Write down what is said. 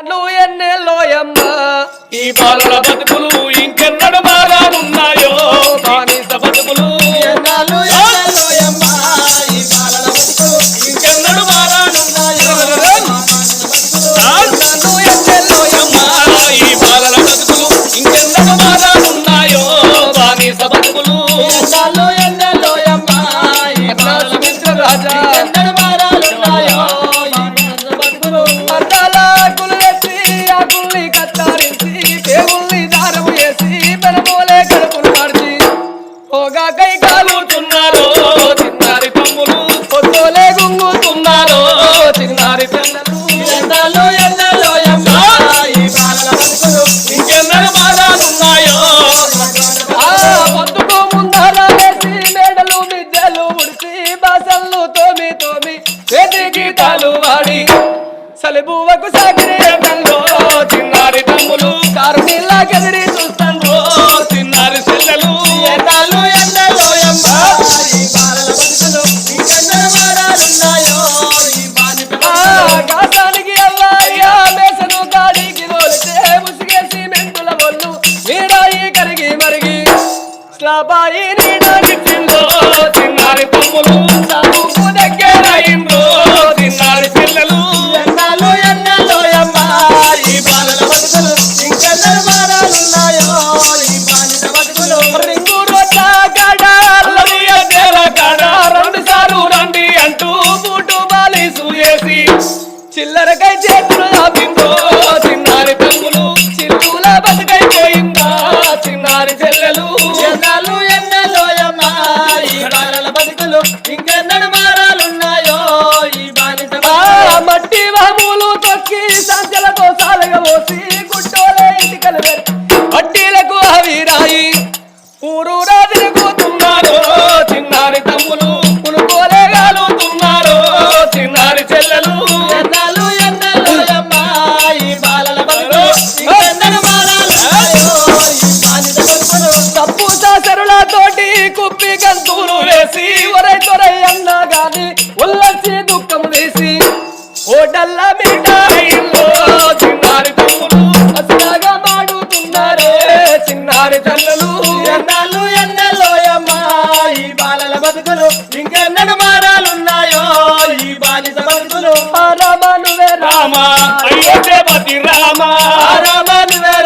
నువ్వు ఎన్నెల్లోయమ్మ ఈ బాలల బతుకులు ఇంకెన్నడు బాగా ఉన్నాయో బానిస బతుకులు ఎన్నాళ్ళు ఎన్నాళ్ళోయమ్మ, ఈ బాలల బతుకు ఇంకెన్నడు బాగా ఉన్నాయో అమ్మా, ఈ బాలల బతుకులు ఇంకెన్నడు బాగా ఉన్నాయో బానిస బతుకులు ఎన్నాళ్ళు బాలల బతుకు రాజా చిన్నారి పిల్లలు ఎన్నాళ్ళు ఎన్నాళ్ళోయమ్మ, ఈ బాలల బతుకులు ఇంకెన్నడు బాగా ఉన్నాయో ముందర వేసి మేడలు మిద్దెలు ముడిచి బాసల్లు తోమి తోమి గీతాలు వాడి సలిబువకు సాగిరి ఎండల్లో చిన్నారి తమ్ములు కారు నీళ్ళ గదిరి చూస్తూ అల్లాయ్యా గాలికి కాడికి తోలితే ముసిగేసి మెంతుల బొల్లు నీడాయి కరిగి మరిగి. స్లాబాయి నీడానిచ్చిందో ఓ చిన్నారి పొమ్ములు సాగుకు చిల్లరకై చేతులు ఆపిందో చిన్నారి తమ్ములు చిల్లుల బతుకై పోయిందా చిన్నారి చెల్లెలు ఎన్నాళ్ళు ఎన్నాళ్ళోయమ్మ, ఈ బాలల బతుకులు ఇంకెన్నడు మారాలున్నాయో, ఈ బాలిక మట్టి వాములు తొక్కి సంచలతో సాలగా పోసి గుట్టోలే ఇటుకలు పెట్టి మట్టిలకు అవి రాయి ఊరు రాజులు కూతున్నారు సాసరులతోటి కుప్పి గంతులు వేసి ఒరై తొరై అన్నా గాని ఉల్లసి దుఃఖం వేసి ఓటల్ల మిఠాయిల్లో చిన్నారి తమ్ములు అసలాగా మాడుతున్నారే. చిన్నారి తల్లులు ఎన్నాళ్ళు ఎన్నెల్లోయమ్మ ఈ బాలల బతుకులు ఇంకెన్నడు మారాలున్నాయో. ఈ బాలిక బతుకులు రామ. నువ్వే రామ. అయోధ్యపతి రామ రామ. నువ్వే